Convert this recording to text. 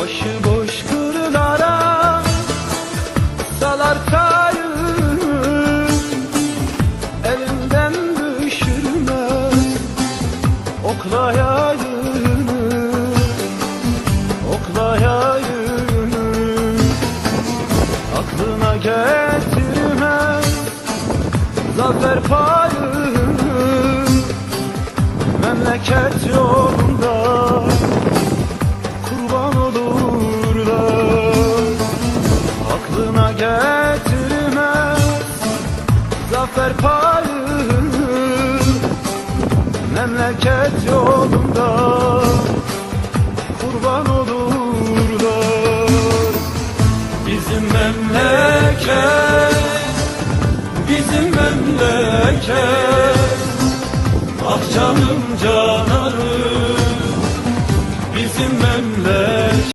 Başıboş kırlara Salar kayı Elimden düşürmez Oklayayım Oklayayım Aklına getirmez Zafer payı Memleket yolunda getirmez zafer payı Memleket yolunda kurban olurlar. Bizim memleket, bizim memleket Ah canım canarım. Bizim memleket